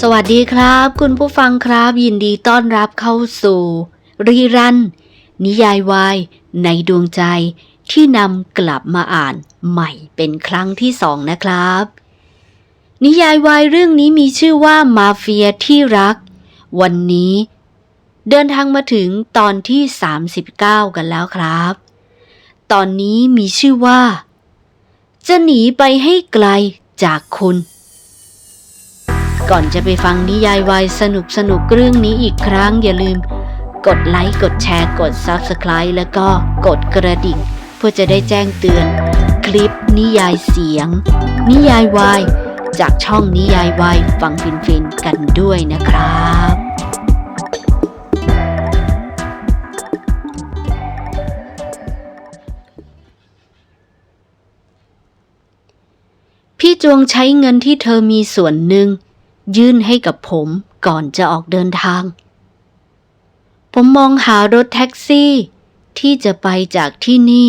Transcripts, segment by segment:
สวัสดีครับ คุณผู้ฟังครับ ยินดีต้อนรับเข้าสู่ รีรัน นิยายวายในดวงใจที่นำกลับมาอ่านใหม่เป็นครั้งที่สองนะครับ นิยายวายเรื่องนี้มีชื่อว่ามาเฟียที่รัก วันนี้ เดินทางมาถึงตอนที่ 39 กันแล้วครับ ตอนนี้มีชื่อว่า จะหนีไปให้ไกลจากคุณ ก่อนจะไปฟังนิยายวายสนุกสนุกเรื่องนี้อีกครั้งอย่าลืม กดไลค์กดแชร์กด Subscribe แล้วก็กดกระดิ่ง เพื่อจะได้แจ้งเตือน คลิปนิยายเสียง นิยายวายจากช่องนิยายวายฟังฟินๆกันด้วยนะครับพี่จวงใช้เงินที่เธอมีส่วนหนึ่ง ยื่นให้กับผมก่อนจะออกเดินทาง ผมมองหารถแท็กซี่ที่จะไปจากที่นี่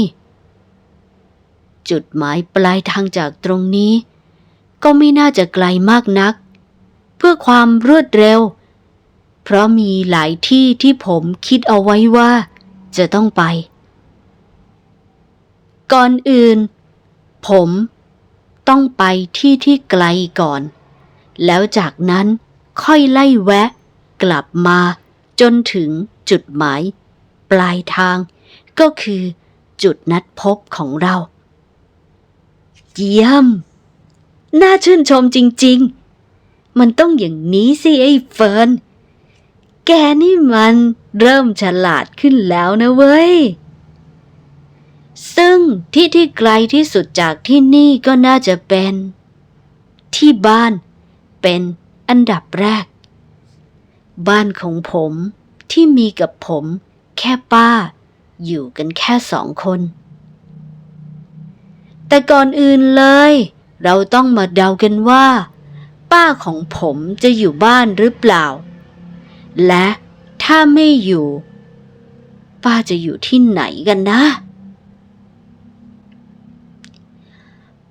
จุดหมายปลายทางจากตรงนี้ ก็ไม่น่าจะไกลมากนัก เพื่อความรวดเร็ว เพราะมีหลายที่ที่ผมคิดเอาไว้ว่าจะต้องไป ก่อนอื่น ผมต้องไปที่ที่ไกลก่อน แล้วจากนั้นค่อยไล่แวะ กลับมาจนถึงจุดหมาย ปลายทาง ก็คือจุดนัดพบของเรา เยี่ยม น่าชื่นชมจริง ๆ มันต้องอย่างนี้สิไอ้เฟิร์น แกนี่มันเริ่มฉลาดขึ้นแล้วนะเว้ย ซึ่งที่ที่ไกลที่สุดจากที่นี่ก็น่าจะเป็น ที่บ้าน เป็นอันดับแรก บ้านของผมที่มีกับผมแค่ป้า อยู่กันแค่สองคน แต่ก่อนอื่นเลย เราต้องมาเดากันว่า ป้าของผมจะอยู่บ้านหรือเปล่า และถ้าไม่อยู่ ป้าจะอยู่ที่ไหนกันนะ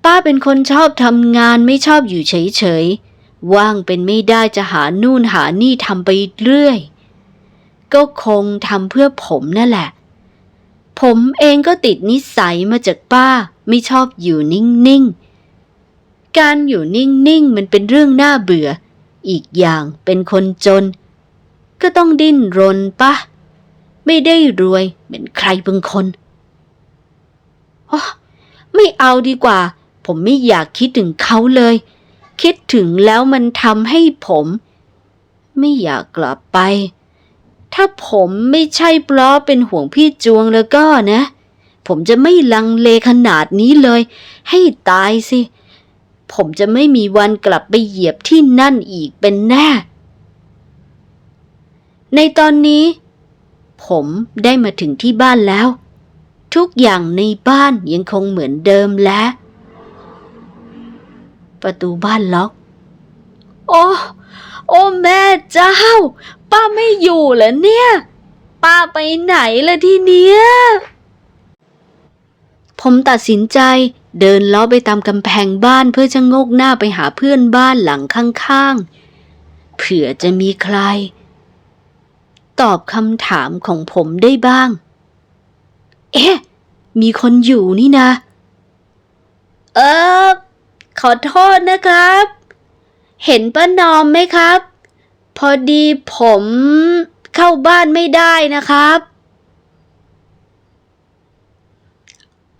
ป้าเป็นคนชอบทำงานไม่ชอบอยู่เฉย ว่างเป็นไม่ได้จะหานู่นหานี่ทำไปเรื่อย ก็คงทำเพื่อผมนั่นแหละ ผมเองก็ติดนิสัยมาจากป้าไม่ชอบอยู่นิ่งๆ การอยู่นิ่งๆ มันเป็นเรื่องน่าเบื่อ อีกอย่างเป็นคนจน ก็ต้องดิ้นรนปะไม่ได้รวยเหมือนใครบางคนอ๋อไม่เอาดีกว่า ผมไม่อยากคิดถึงเขาเลย คิดถึงแล้วมันทำให้ผม ไม่อยากกลับไป ถ้าผมไม่ใช่เพราะเป็นห่วงพี่จวงแล้วก็นะ ผมจะไม่ลังเลขนาดนี้เลย ให้ตายสิ ผมจะไม่มีวันกลับไปเหยียบที่นั่นอีกเป็นแน่ ในตอนนี้ ผมได้มาถึงที่บ้านแล้ว ทุกอย่างในบ้านยังคงเหมือนเดิมและ ประตูบ้านล็อก โอ้ โอ้แม่เจ้า ป้าไม่อยู่เหรอเนี่ย ป้าไปไหนล่ะทีเนี้ย ผมตัดสินใจเดินล้อไปตามกำแพงบ้านเพื่อจะงกหน้าไปหาเพื่อนบ้านหลังข้างๆ เผื่อจะมีใคร ตอบคำถามของผมได้บ้าง เอ๊ะ มีคนอยู่นี่นะ เออข อโทษนะครับ เห็นป้านอมไหมครับ พอดีผมเข้าบ้านไม่ได้นะครับ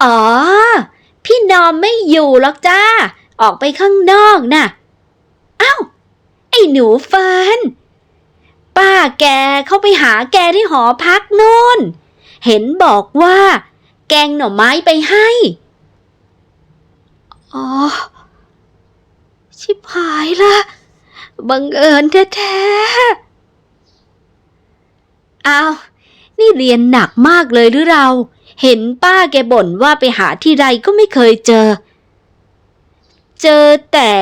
อ๋อ พี่นอมไม่อยู่หรอกจ้า ออกไปข้างนอกน่ะเอ้าไอ้หนูเฟินป้าแกเข้าไปหาแกที่หอพักนู่น เห็นบอกว่า แกงหน่อไม้ไปให้ อ๋อ ชิบหายละบังเอิญแท้ๆอ้าว นี่เรียนหนักมากเลยหรือเรา เห็นป้าแกบ่นว่าไปหาที่ไรก็ไม่เคยเจอ เจอแต่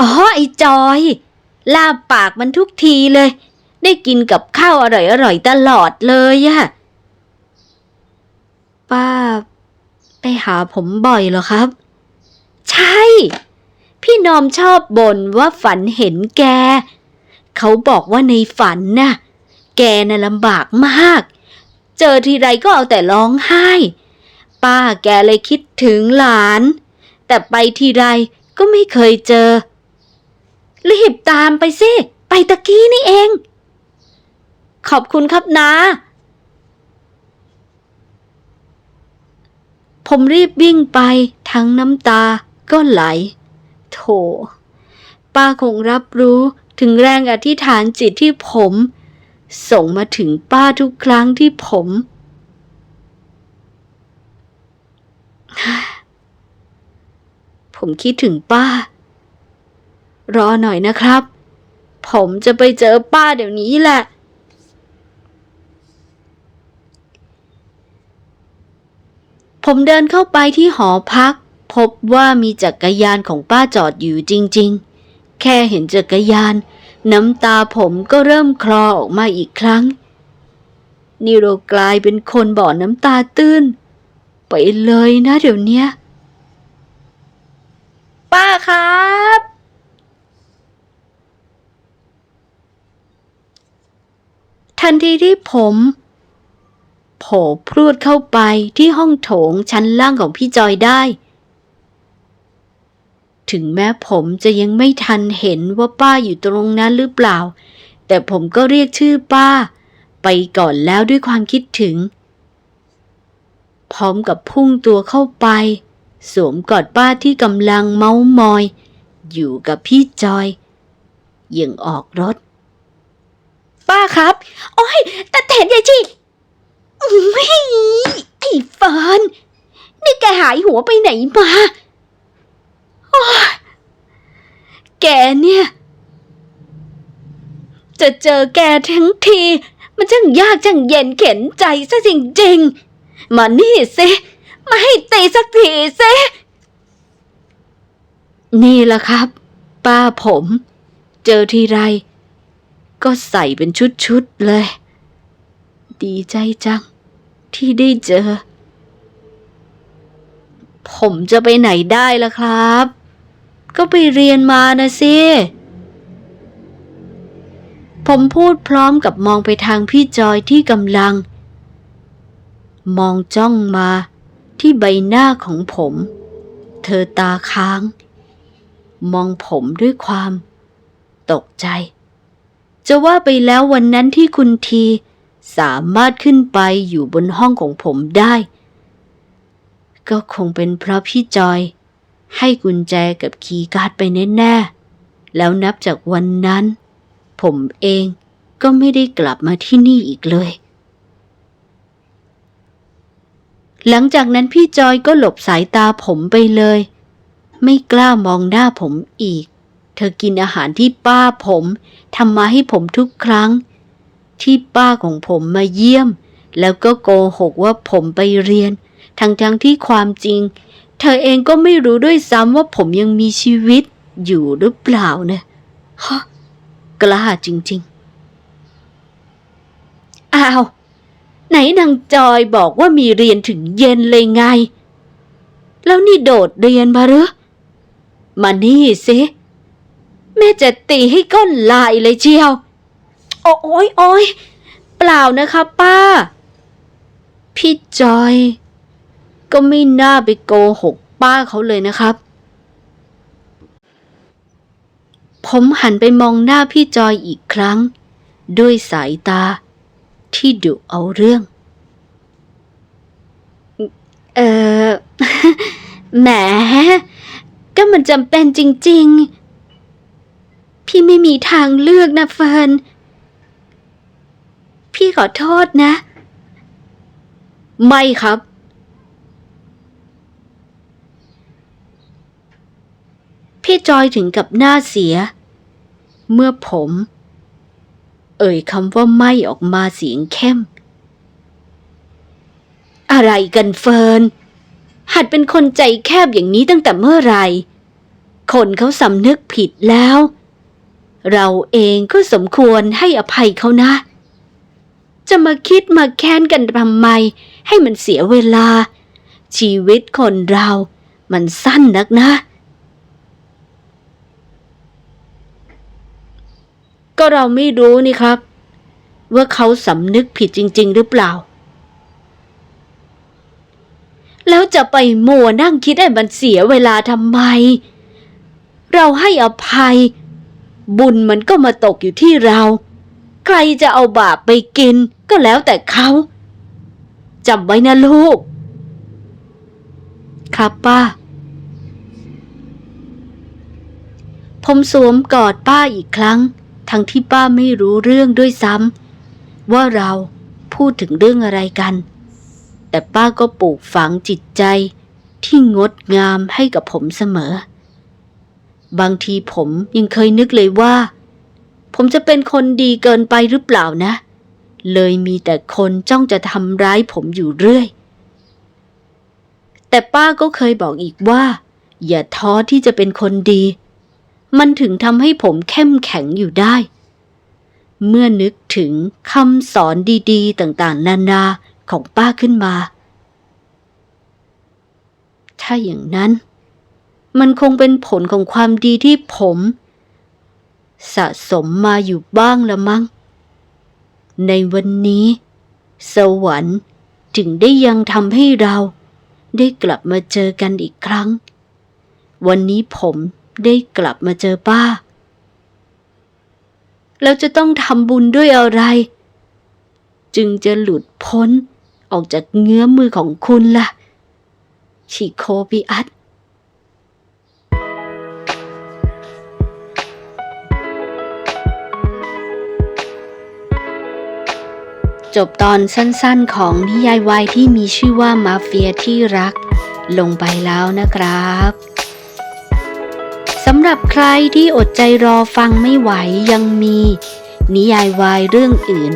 อ๋อ ไอจอย ลาบปากมันทุกทีเลย ได้กินกับข้าวอร่อยๆตลอดเลยอะป้า ไปหาผมบ่อยเหรอครับ ใช่ พี่นอมชอบบ่นว่าฝันเห็นแก เขาบอกว่าในฝันน่ะ แกน่ะลำบากมาก เจอทีไรก็เอาแต่ร้องไห้ ป้าแกเลยคิดถึงหลาน แต่ไปทีไรก็ไม่เคยเจอ รีบตามไปสิ ไปตะกี้นี่เอง ขอบคุณครับนาผมรีบวิ่งไปทั้งน้ำตา ก็ไหล โถ ป้าคงรับรู้ถึงแรงอธิษฐานจิตที่ผม ส่งมาถึงป้าทุกครั้งที่ผม ผมคิดถึงป้า รอหน่อยนะครับ ผมจะไปเจอป้าเดี๋ยวนี้แหละผมเดินเข้าไปที่หอพัก พบว่ามีจักรยานของป้าจอดอยู่จริงๆ แค่เห็นจักรยาน น้ำตาผมก็เริ่มคลอออกมาอีกครั้ง นี่เรากลายเป็นคนบ่อน้ำตาตื้น ไปเลยนะเดี๋ยวเนี้ยป้าครับทันทีที่ผมโผล่พรวดเข้าไปที่ห้องโถงชั้นล่างของพี่จอยได้ ถึงแม้ผมจะยังไม่ทันเห็นว่าป้าอยู่ตรงนั้นหรือเปล่า แต่ผมก็เรียกชื่อป้า ไปก่อนแล้วด้วยความคิดถึง พร้อมกับพุ่งตัวเข้าไป สวมกอดป้าที่กำลังเมามอย อยู่กับพี่จอยยังออกรถ ป้าครับ โอ้ยตาเถนยายจีไม่ไอ้เฟิร์นนี่แกหายหัวไปไหนมา แกเนี่ย จะเจอแกทั้งที มันช่างยากช่างเย็นเข็นใจซะจริงๆ มานี่สิมาให้ตีสักทีสินี่แหละครับ ป้าผม เจอทีไร ก็ใส่เป็นชุดๆเลย ดีใจจัง ที่ได้เจอ ผมจะไปไหนได้ล่ะครับ ก็ไปเรียนมานะสิผมพูดพร้อมกับมองไปทางพี่จอยที่กำลัง มองจ้องมาที่ใบหน้าของผม เธอตาค้าง มองผมด้วยความ ตกใจ จะว่าไปแล้ววันนั้นที่คุณทีสามารถขึ้นไปอยู่บนห้องของผมได้ ก็คงเป็นเพราะพี่จอย ให้กุญแจกับคีย์การ์ดไปแน่ๆ แล้วนับจากวันนั้น ผมเองก็ไม่ได้กลับมาที่นี่อีกเลย หลังจากนั้นพี่จอยก็หลบสายตาผมไปเลย ไม่กล้ามองหน้าผมอีก เธอกินอาหารที่ป้าผมทำมาให้ผมทุกครั้ง ที่ป้าของผมมาเยี่ยม แล้วก็โกหกว่าผมไปเรียน ทั้งๆทที่ความจริง เธอเองก็ไม่รู้ด้วยซ้ำว่าผมยังมีชีวิตอยู่หรือเปล่าเนี่ยฮะกล้าจริงๆ อ้าว ไหนนางจอยบอกว่ามีเรียนถึงเย็นเลยไง แล้วนี่โดดเรียนมาหรือมานี่สิแม่จะตีให้ก้นลายเลยเชียว โอ้ยโอ้ยเปล่านะคะป้า พี่จอย ก็ไม่น่าไปโกหกป้าเขาเลยนะครับ ผมหันไปมองหน้าพี่จอยอีกครั้ง ด้วยสายตา ที่ดุเอาเรื่อง เออแหม ก็มันจำเป็นจริง ๆ พี่ไม่มีทางเลือกนะเฟิร์นพี่ขอโทษนะ ไม่ครับ พี่จอยถึงกับหน้าเสีย เมื่อผม เอ่ยคำว่าไม่ออกมาเสียงเข้ม อะไรกันเฟิร์น หัดเป็นคนใจแคบอย่างนี้ตั้งแต่เมื่อไหร่ คนเขาสำนึกผิดแล้ว เราเองก็สมควรให้อภัยเขานะ จะมาคิดมาแค้นกันทำไม ให้มันเสียเวลา ชีวิตคนเรา มันสั้นนักนะ ก็เราไม่รู้นี่ครับ ว่าเขาสำนึกผิดจริง ๆ หรือเปล่า แล้วจะไปมัวนั่งคิดให้มันเสียเวลาทำไม เราให้อภัย บุญมันก็มาตกอยู่ที่เรา ใครจะเอาบาปไปกินก็แล้วแต่เขาจำไว้นะลูก ครับป้า ผมสวมกอดป้าอีกครั้ง ทั้งที่ป้าไม่รู้เรื่องด้วยซ้ำว่าเราพูดถึงเรื่องอะไรกัน แต่ป้าก็ปลูกฝังจิตใจที่งดงามให้กับผมเสมอ บางทีผมยังเคยนึกเลยว่า ผมจะเป็นคนดีเกินไปหรือเปล่านะ เลยมีแต่คนจ้องจะทำร้ายผมอยู่เรื่อย แต่ป้าก็เคยบอกอีกว่า อย่าท้อที่จะเป็นคนดี มันถึงทำให้ผมเข้มแข็งอยู่ได้ เมื่อนึกถึงคำสอนดี ๆ ต่างๆ นานาของป้าขึ้นมา ถ้าอย่างนั้น มันคงเป็นผลของความดีที่ผม สะสมมาอยู่บ้างละมั้ง ในวันนี้ สวรรค์ถึงได้ยังทำให้เราได้กลับมาเจอกันอีกครั้ง วันนี้ผม ได้กลับมาเจอป้า แล้วจะต้องทำบุญด้วยอะไร จึงจะหลุดพ้นออกจากเงื้อมมือของคุณล่ะ ชิโคปิอัตจบตอนสั้นๆของนิยายวายที่มีชื่อว่ามาเฟียที่รักลงไปแล้วนะครับำหรับใครที่อดใจรอฟังไม่ไหวยังมี นิยายวายเรื่องอื่น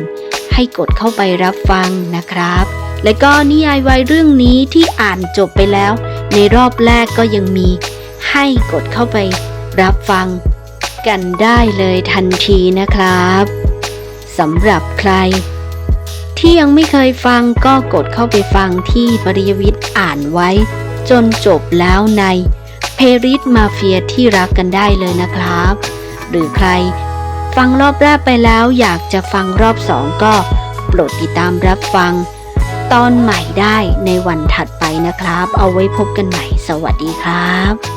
ให้กดเข้าไปรับฟังนะครับ และก็นิยายวายเรื่องนี้ที่อ่านจบไปแล้ว ในรอบแรกก็ยังมี ให้กดเข้าไปรับฟัง กันได้เลยทันทีนะครับสำหรับใคร ที่ยังไม่เคยฟังก็กดเข้าไปฟังที่ปริยวิทย์อ่านไว้ จนจบแล้วใน เพริสมาเฟียที่รักกันได้เลยนะครับ หรือใคร ฟังรอบแรกไปแล้วอยากจะฟังรอบสองก็โปรดติดตามรับฟัง ตอนใหม่ได้ในวันถัดไปนะครับ เอาไว้พบกันใหม่ สวัสดีครับ